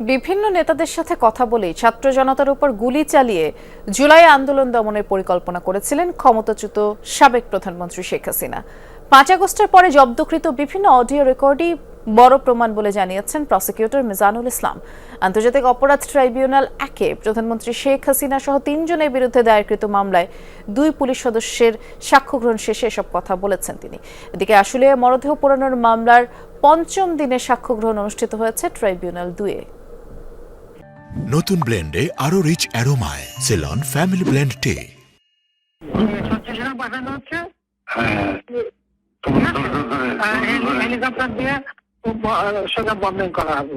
বিভিন্ন নেতাদের সাথে কথা বলেই ছাত্র জনতার উপর গুলি চালিয়ে জুলাই আন্দোলন দমনের পরিকল্পনা করেছিলেন ক্ষমতাচ্যুত সাবেক প্রধানমন্ত্রী শেখ হাসিনা। পাঁচ আগস্টের পরে জব্দকৃত বিভিন্ন অডিও রেকর্ডই বড় প্রমাণ বলে জানিয়েছেন প্রসিকিউটর মিজানুল ইসলাম। আন্তর্জাতিক অপরাধ ট্রাইব্যুনাল একে প্রধানমন্ত্রী শেখ হাসিনা সহ তিনজনের বিরুদ্ধে দায়েরকৃত মামলায় দুই পুলিশ সদস্যের সাক্ষ্য গ্রহণ শেষে এসব কথা বলেছেন তিনি। এদিকে আসলে মরদেহ পোড়ানোর মামলার পঞ্চম দিনে সাক্ষ্য গ্রহণ অনুষ্ঠিত হয়েছে ট্রাইব্যুনাল দুয়ে নতুন ব্লেন্ডে আরও রিচ অ্যারোমায় সেলন ফ্যামিলি ব্লেন্ড টে পাঠানো হচ্ছে হেলিকপ্টার দিয়ে সেটা সোজা করা হবে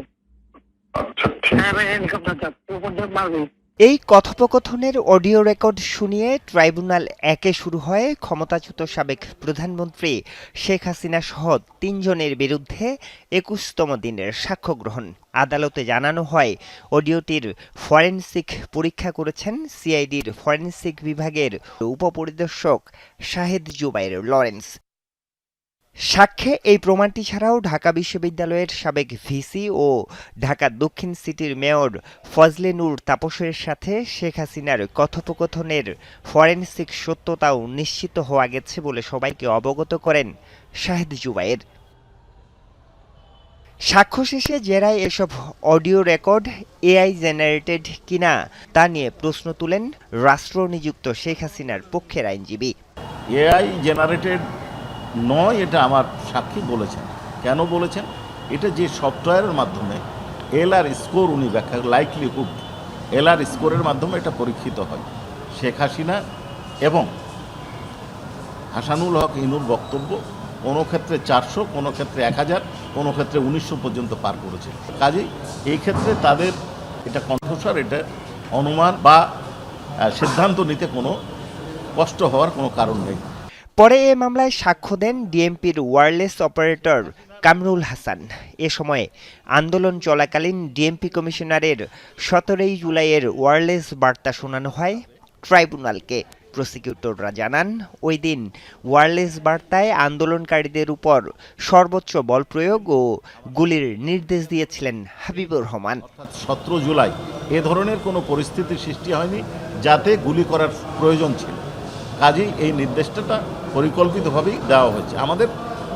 হ্যাঁ। হেলিকপ্টার যাচ্ছে মারবে এই কথোপকথনের অডিও রেকর্ড শুনিয়ে ট্রাইব্যুনাল একে শুরু হয় ক্ষমতাচ্যুত সাবেক প্রধানমন্ত্রী শেখ হাসিনা সহ তিনজনের বিরুদ্ধে একুশতম দিনের সাক্ষ্য গ্রহণ। আদালতে জানানো হয়, অডিওটির ফরেনসিক পরীক্ষা করেছেন সিআইডির ফরেনসিক বিভাগের উপপরিদর্শক শাহেদ জুবাইর লরেন্স। সাক্ষ্যে এই প্রমাণটি ছাড়াও ঢাকা বিশ্ববিদ্যালয়ের সাবেক ভিসি ও ঢাকা দক্ষিণ সিটির মেয়র ফজলে নূর তাপসের সাথে শেখ হাসিনার কথোপকথনের ফরেনসিক সত্যতাও নিশ্চিত হওয়া গেছে বলে সবাইকে অবগত করেন শাহেদ জুবাইর সাক্ষ্য শেষে জেরায় এসব অডিও রেকর্ড এআই জেনারেটেড কিনা তা নিয়ে প্রশ্ন তুলেন রাষ্ট্রনিযুক্ত শেখ হাসিনার পক্ষের আইনজীবী। এআই জেনারেটেড নয়, এটা আমার সাক্ষী বলেছেন। কেন বলেছেন? এটা যে সফটওয়্যারের মাধ্যমে এল আর স্কোর উনি ব্যাখ্যা লাইকলিহুড এল আর স্কোরের মাধ্যমে এটা পরীক্ষিত হয়। শেখ হাসিনা এবং হাসানুল হক ইনুর বক্তব্য কোনো ক্ষেত্রে চারশো, কোনো ক্ষেত্রে এক হাজার, কোনো ক্ষেত্রে উনিশশো পর্যন্ত পার করেছে। কাজেই এই ক্ষেত্রে তাদের এটা কণ্ঠস্বর, এটা অনুমান বা সিদ্ধান্ত নিতে কোনো কষ্ট হওয়ার কোনো কারণ নেই। পরে এ মামলায় সাক্ষ্য দেন ডিএমপির ওয়্যারলেস অপারেটর কামরুল হাসান। এ সময় আন্দোলন চলাকালীন ডিএমপি কমিশনারের সতেরোই জুলাইয়ের ওয়্যারলেস বার্তা শোনানো হয় ট্রাইব্যুনালকে। প্রসিকিউটররা জানান, ওই দিন ওয়্যারলেস বার্তায় আন্দোলনকারীদের উপর সর্বোচ্চ বল প্রয়োগ ও গুলির নির্দেশ দিয়েছিলেন হাবিবুর রহমান। সতেরো জুলাই এ ধরনের কোনো পরিস্থিতির সৃষ্টি হয়নি যাতে গুলি করার প্রয়োজন ছিল। কাজেই এই নির্দেশটা পরিকল্পিতভাবেই দেওয়া হয়েছে। আমাদের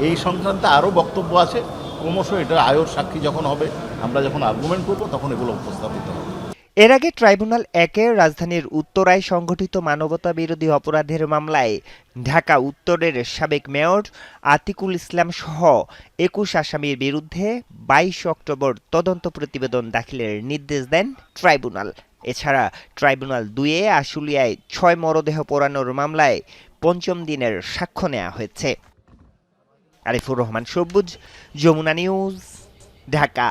এই সংক্রান্তে আরও বক্তব্য আছে। ক্রমশ এটা আয়র সাক্ষী যখন হবে, আমরা যখন আর্গুমেন্ট করব, তখন এগুলো উপস্থাপিত হবে। এর আগে ট্রাইব্যুনাল একে রাজধানীর উত্তরায় সংঘটিত মানবতা বিরোধী অপরাধের মামলায় ঢাকা উত্তরের সাবেক মেয়র আতিকুল ইসলাম সহ একুশ আসামির বিরুদ্ধে বাইশ অক্টোবর তদন্ত প্রতিবেদন দাখিলের নির্দেশ দেন ট্রাইব্যুনাল। এছাড়া ট্রাইব্যুনাল দুয়ে আশুলিয়ায় ছয় মরদেহ পোড়ানোর মামলায় পঞ্চম দিনের সাক্ষ্য নেওয়া হয়েছে। আরিফুর রহমান সবুজ যমুনা নিউজ ঢাকা।